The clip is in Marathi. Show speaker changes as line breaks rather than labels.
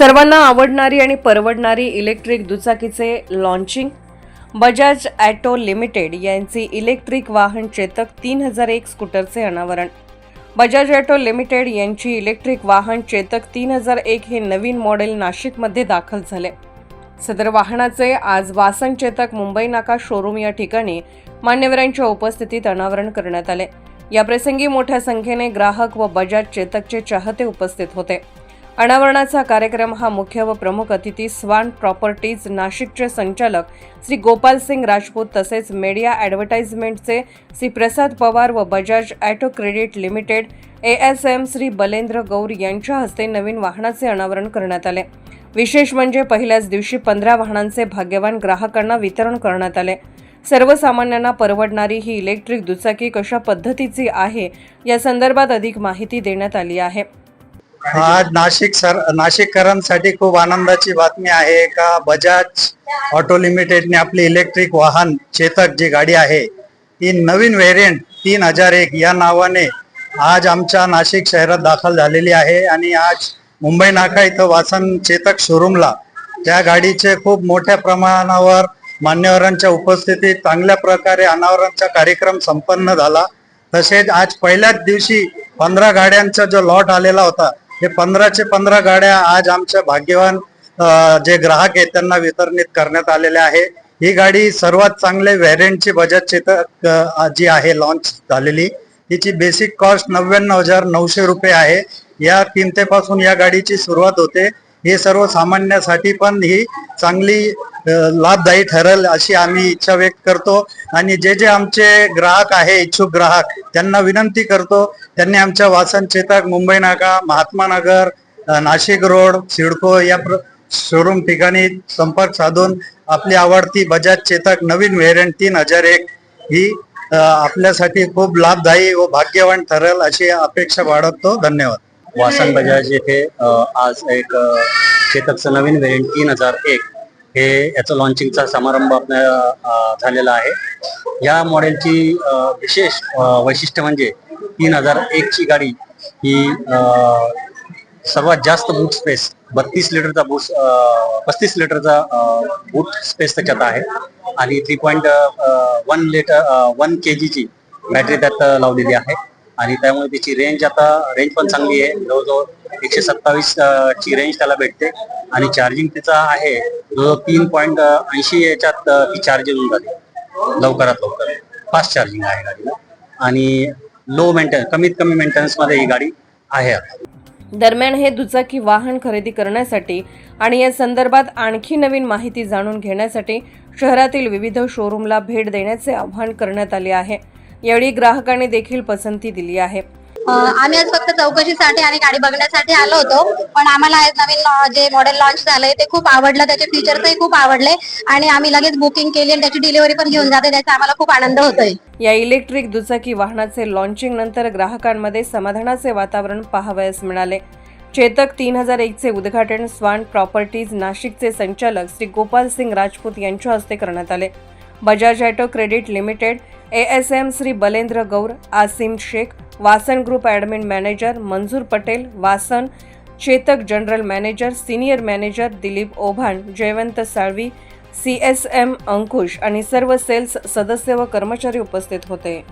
सर्वांना आवडणारी आणि परवडणारी इलेक्ट्रिक दुचाकीचे लॉन्चिंग बजाज ॲटो लिमिटेड यांचे इलेक्ट्रिक वाहन चेतक तीन हजार एक स्कूटरचे अनावरण. बजाज ॲटो लिमिटेड यांची इलेक्ट्रिक वाहन चेतक तीन हजार एक हे नवीन मॉडेल नाशिकमध्ये दाखल झाले. सदर वाहनाचे आज वासन चेतक मुंबई नाका शोरूम या ठिकाणी मान्यवरांच्या उपस्थितीत अनावरण करण्यात आले. याप्रसंगी मोठ्या संख्येने ग्राहक व बजाज चेतकचे चाहते उपस्थित होते. अनावरणाचा कार्यक्रम हा मुख्य व प्रमुख अतिथी स्वान प्रॉपर्टीज नाशिकचे संचालक श्री गोपाल सिंग राजपूत तसेच मीडिया ॲडव्हर्टाइजमेंटचे श्री प्रसाद पवार व Bajaj auto credit limited A S M Shri Balendra Gaur यांच्या हस्ते नवीन वाहनाचे अनावरण करण्यात आले. विशेष म्हणजे पहिल्याच दिवशी पंधरा वाहनांचे भाग्यवान ग्राहकांना वितरण करण्यात आले. सर्वसामान्यांना परवडणारी ही इलेक्ट्रिक दुचाकी कशा पद्धतीची आहे या संदर्भात अधिक माहिती देण्यात आली आहे.
आज नाशिक सर नाशिककरांसाठी खूप आनंदाची बातमी आहे का बजाज ऑटो लिमिटेडने आपली इलेक्ट्रिक वाहन चेतक जी गाडी आहे ती नवीन व्हेरियंट तीन हजार एक या नावाने आज आमच्या नाशिक शहरात दाखल झालेली आहे आणि आज मुंबई नाका इथं वासन चेतक शोरूमला त्या गाडीचे खूप मोठ्या प्रमाणावर मान्यवरांच्या उपस्थितीत चांगल्या प्रकारे अनावरणचा कार्यक्रम संपन्न झाला. तसेच आज पहिल्याच दिवशी पंधरा गाड्यांचा जो लॉट आलेला होता हे पंधराचे पंधरा गाड्या आज आमच्या भाग्यवान जे ग्राहक आहेत त्यांना वितरणित करण्यात आलेल्या आहे. ही गाडी सर्वात चांगले व्हेरियंटची बजाज चेतक जी आहे लॉन्च झालेली. तिची बेसिक कॉस्ट नव्याण्णव हजार नऊशे रुपये आहे. या किमतीपासून या गाडीची सुरुवात होते. हे सर्वसामान्यासाठी पण ही चांगली लाभदायी ठरेल अशी आम्ही इच्छा व्यक्त करतो. आणि जे जे आमचे ग्राहक आहे इच्छुक ग्राहक त्यांना विनंती करतो. त्यांनी आमच्या वासन चेतक मुंबई नाका महात्मा नगर नाशिक रोड सिडको या शोरूम ठिकाणी संपर्क साधून आपली आवडती बजाज चेतक नवीन व्हेरियंट तीन हजार एक ही आपल्यासाठी खूप लाभदायी व भाग्यवान ठरेल अशी अपेक्षा बाळगतो. धन्यवाद.
वासन बजाज येथे आज एक चेतकचं नवीन व्हेरियंट तीन हजार एक. हे याचं लॉन्चिंगचा समारंभ आपल्या झालेला आहे. या मॉडेलची विशेष वैशिष्ट्य म्हणजे तीन हजार एक ची गाडी ही सर्वात जास्त बूट स्पेस बत्तीस लिटरचा बूट पस्तीस लिटरचा बूट स्पेस त्याच्यात आहे. आणि three point one litre one K जीची बॅटरी त्यात लावलेली आहे. आणि त्यामुळे त्याची रेंज आता रेंज पण चांगली आहे. जवळजवळ एकशे सत्तावीस ची रेंज त्याला भेटते. आणि चार्जिंग त्याचा आहे जवळजवळ तीन पॉईंट ऐंशी याच्यात ती चार्जिंग होऊन जाते. लवकरात लवकर. फास्ट चार्जिंग आहे गाडीला आणि लो मेंटेन कमीत कमी मेंटेनन्समध्ये ही गाडी आहे आता.
दरम्यान हे दुचाकी वाहन खरेदी करण्यासाठी आणि या संदर्भात आणखी नवीन माहिती जाणून घेण्यासाठी शहरातील विविध शोरूमला भेट देण्याचे आवाहन करण्यात आले आहे. यावेळी ग्राहकांनी देखील पसंती दिली आहे.
आम्ही आज फक्त चौकशीसाठी आणि गाडी बघण्यासाठी आलो होतो. पण आम्हाला आज नवीन जे मॉडेल लॉन्च झालंय ते खूप आवडलं. त्याचे फीचर्सही खूप आवडले. आणि आम्ही लगेच बुकिंग केली आणि त्याची डिलिव्हरी पण घेऊन जाते. त्याचा आम्हाला खूप आनंद होतोय.
या इलेक्ट्रिक दुचाकी वाहनाचे लॉन्चिंग नंतर ग्राहकांमध्ये समाधानाचे वातावरण पाहावयास मिळाले. चेतक तीन हजार एकचे उद्घाटन स्वान प्रॉपर्टीज नाशिकचे संचालक श्री गोपाल सिंग राजपूत यांच्या हस्ते करण्यात आले. Bajaj auto credit limited A S M Shri Balendra Gaur Asim Shaikh Vasan group admin manager Manjur Patel Vasan Chetak general manager senior manager Dilip Obhan Jaywant Salvi C S M Ankush आणि सर्व सेल्स सदस्य व कर्मचारी उपस्थित होते.